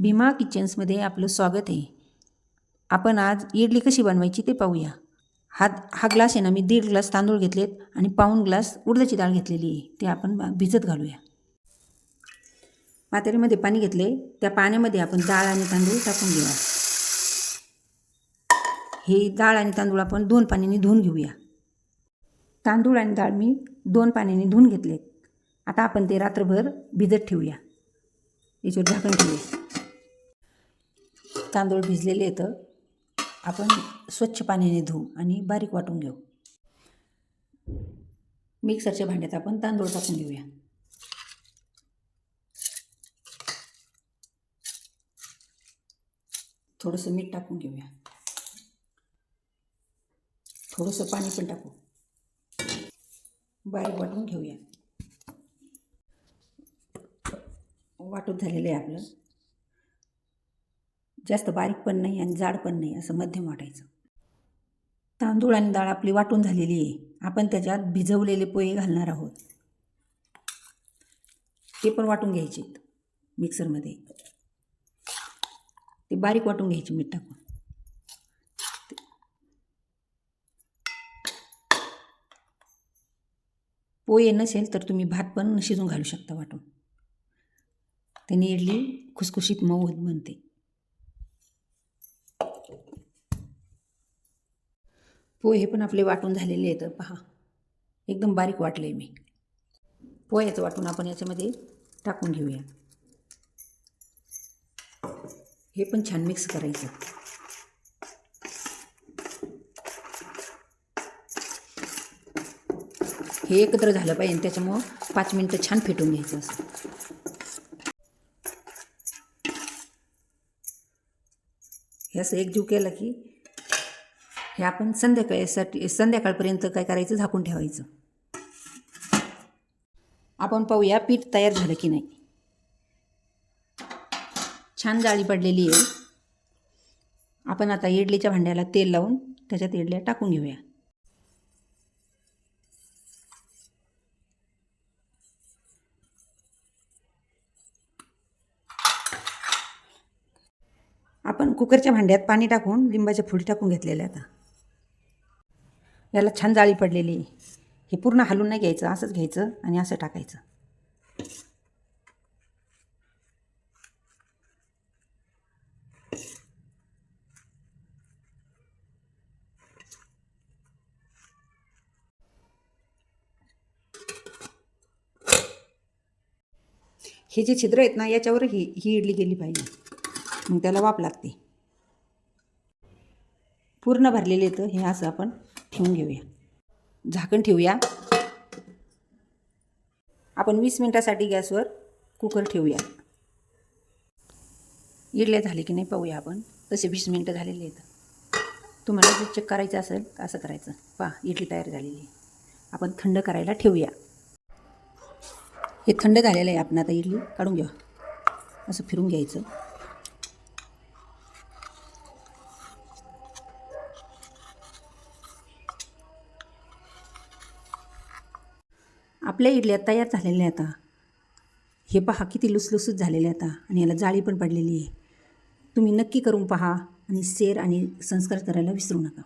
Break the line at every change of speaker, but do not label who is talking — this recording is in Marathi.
भीमा किचन्समध्ये आपलं स्वागत आहे. आपण आज इडली कशी बनवायची ते पाहूया. हा हा ग्लास आहे ना मी दीड ग्लास तांदूळ घेतलेत आणि पाऊण ग्लास उडदाची डाळ घेतलेली आहे. ते आपण बा- भिजत घालूया. पातळीमध्ये पाणी घेतले त्या पाण्यामध्ये आपण डाळ आणि तांदूळ टाकून घेऊया. हे डाळ आणि तांदूळ आपण दोन पाण्याने धुवून घेऊया. तांदूळ आणि डाळ मी दोन पाण्याने धुवून घेतलेत. आता आपण ते रात्रभर भिजत ठेवूया. याच्यावर झाकण ठेवूया. तांदूळ भिजलेले येतं. आपण स्वच्छ पाण्याने धुवू आणि बारीक वाटून घेऊ. मिक्सरच्या भांड्यात आपण तांदूळ टाकून घेऊया. थोडंसं मीठ टाकून घेऊया. थोडंसं पाणी पण टाकू. बारीक वाटून घेऊया. वाटून झालेलं आहे आपलं. जास्त बारीक पण नाही आणि जाड पण नाही असं मध्यम वाटायचं. तांदूळ आणि डाळ आपली वाटून झालेली आहे. आपण त्याच्यात भिजवलेले पोहे घालणार आहोत. ते पण वाटून घ्यायचे मिक्सरमध्ये. ते बारीक वाटून घ्यायचे मीठ टाकून. पोहे नसेल तर तुम्ही भात पण शिजून घालू शकता वाटून. त्याने इडली खुसखुशीत मऊ बनते. पोहे पण आपले वाटून झालेले आहेत. पहा. एकदम बारीक वाटले मी. पोह्याचं वाटून आपण याच्यामध्ये टाकून घेऊया. हे पण छान मिक्स करायचं. हे एकत्र झालं पाहिजे त्याच्यामुळं पाच मिनटं छान फेटून घ्यायचं असं. हे असं एकजीव केलं की हे आपण संध्याकाळीसाठी संध्याकाळपर्यंत काय करायचं? झाकून ठेवायचं. आपण पाहूया पीठ तयार झालं की नाही. छान जाळी पडलेली आहे. आपण आता इडलीच्या भांड्याला तेल लावून त्याच्यात इडल्या टाकून घेऊया. आपण कुकरच्या भांड्यात पाणी टाकून लिंबाच्या फुली टाकून घेतलेल्या आता. याला छान जाळी पडलेली. हे पूर्ण हलून नाही घ्यायचं असंच घ्यायचं आणि असं टाकायचं. हे जे छिद्र आहेत ना याच्यावर ही ही इडली गेली पाहिजे. मग त्याला वाप लागते. पूर्ण भरलेले येतं हे असं आपण ठेवून घेऊया. झाकण ठेवूया. आपण वीस मिनटासाठी गॅसवर कुकर ठेवूया. इडल्या झाले की नाही पाहूया आपण. तसे वीस मिनटं झालेले आहेत. तुम्हाला जर चेक करायचं असेल तर असं करायचं. पहा इडली तयार झालेली. आहे आपण थंड करायला ठेवूया. हे थंड झालेलं आहे. आपण आता इडली काढून घ्या असं फिरून घ्यायचं. आपल्या इडल्या तयार झालेल्या आता. हे पहा किती लुसलुसूत झालेले आता. आणि याला जाळी पण पडलेली आहे. तुम्ही नक्की करून पहा आणि शेअर आणि संस्कार करायला विसरू नका.